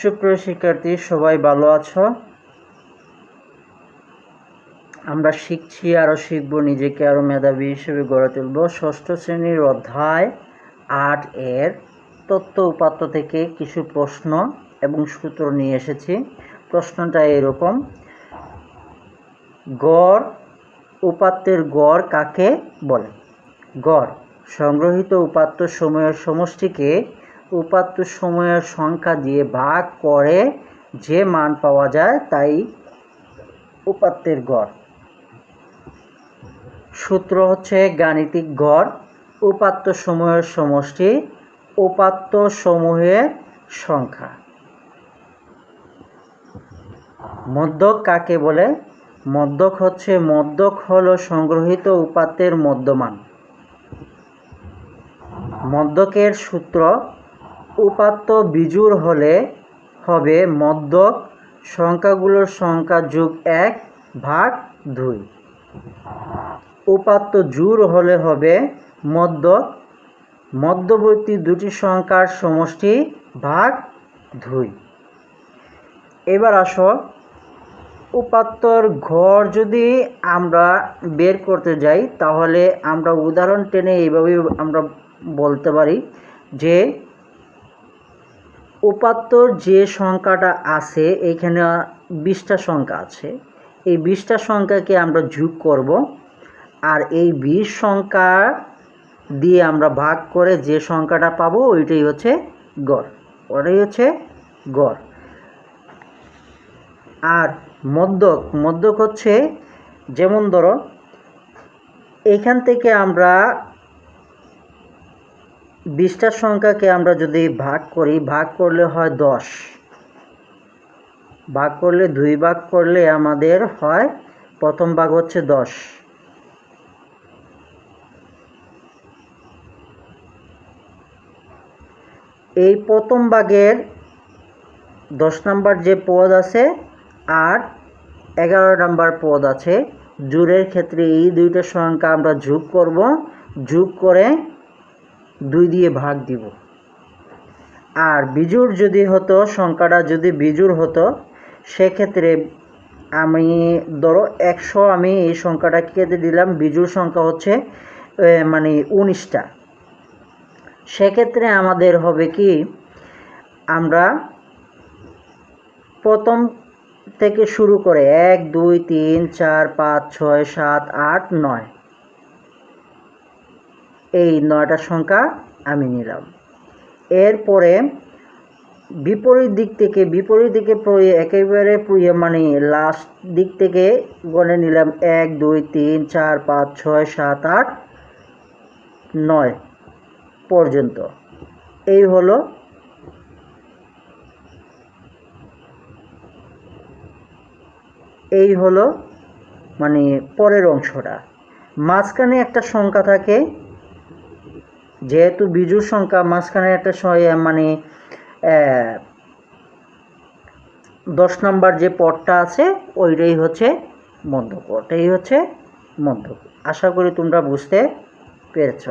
সুপ্রিয় শিক্ষার্থী, সবাই ভালো আছো? আমরা শিখছি আরও শিখব, নিজেকে আরও মেধাবী হিসেবে গড়ে তুলব। ষষ্ঠ শ্রেণির অধ্যায় আট এর তত্ত্ব উপাত্ত থেকে কিছু প্রশ্ন এবং সূত্র নিয়ে এসেছি। প্রশ্নটা এরকম। গড়, উপাত্তের গড় কাকে বলে? গড়, সংগ্রহীত উপাত্ত সময়ের সমষ্টিকে উপাত্ত সময়ের সংখ্যা দিয়ে ভাগ করে যে মান পাওয়া যায়, তাই উপাত্তের গড়। সূত্র হচ্ছে গাণিতিক গড়, উপাত্ত সময়ের সমষ্টি, উপাত্ত সমূহের সংখ্যা। মধ্যক কাকে বলে? মধ্যক হচ্ছে, মধ্যক হল সংগ্রহীত উপাত্তের মধ্যমান। মধ্যকের সূত্র উপাত্ত বিজুর হলে হবে মধ্যক সংখ্যাগুলোর সংখ্যা যোগ এক ভাগ দুই। উপাত্ত জুর হলে হবে মধ্যক মধ্যবর্তী দুটি সংখ্যার সমষ্টি ভাগ দুই। এবার আসো। উপাত্তর ঘর যদি আমরা বের করতে যাই, তাহলে আমরা উদাহরণ টেনে এইভাবে আমরা বলতে পারি যে উপাত্তর যে সংখ্যাটা আছে এখানে বিশটা সংখ্যা আছে। এই বিশটা সংখ্যাকে আমরা যোগ করব আর এই বিশ সংখ্যা দিয়ে আমরা ভাগ করে যে সংখ্যাটা পাবো, ওইটাই হচ্ছে গড়। ওটাই হচ্ছে গড়। আর মধ্যক মধ্যক হচ্ছে, যেমন ধরো, এখান থেকে আমরা বিশটার সংখ্যাকে আমরা যদি ভাগ করি, ভাগ করলে হয় দশ। ভাগ করলে দুই, ভাগ করলে আমাদের হয়, প্রথম ভাগ হচ্ছে দশ। এই প্রথম ভাগের দশ নাম্বার যে পদ আছে, আর এগারো নাম্বার পদ আছে জোরের ক্ষেত্রে এই দুইটা সংখ্যা আমরা যোগ করব। যোগ করে দুই দিয়ে ভাগ দিব। আর বিজুর যদি হতো, সংখ্যাটা যদি বিজুর হতো, সেক্ষেত্রে আমি ধরো একশো আমি এই সংখ্যাটা কেটে দিলাম বিজুর সংখ্যা হচ্ছে মানে উনিশটা। সেক্ষেত্রে আমাদের হবে কি, আমরা প্রথম থেকে শুরু করে এক, দুই, তিন, চার, পাঁচ, ছয়, সাত, আট, নয় এই নয়টা সংখ্যা আমি নিলাম। এরপরে বিপরীত দিক থেকে, বিপরীত দিকে পড়িয়ে একেবারে মানে লাস্ট দিক থেকে গণে নিলাম এক, দুই, তিন, চার, পাঁচ, ছয়, সাত, আট, নয় পর্যন্ত। এই হলো এই হলো মানে পরের অংশটা। মাঝখানে একটা সংখ্যা থাকে যেহেতু বিজু সংখ্যা, মাঝখানে একটা সময় মানে দশ নম্বর যে পদটা আছে, ওইটাই হচ্ছে মধ্যক ওটাই হচ্ছে মধ্যক আশা করি তোমরা বুঝতে পেরেছ।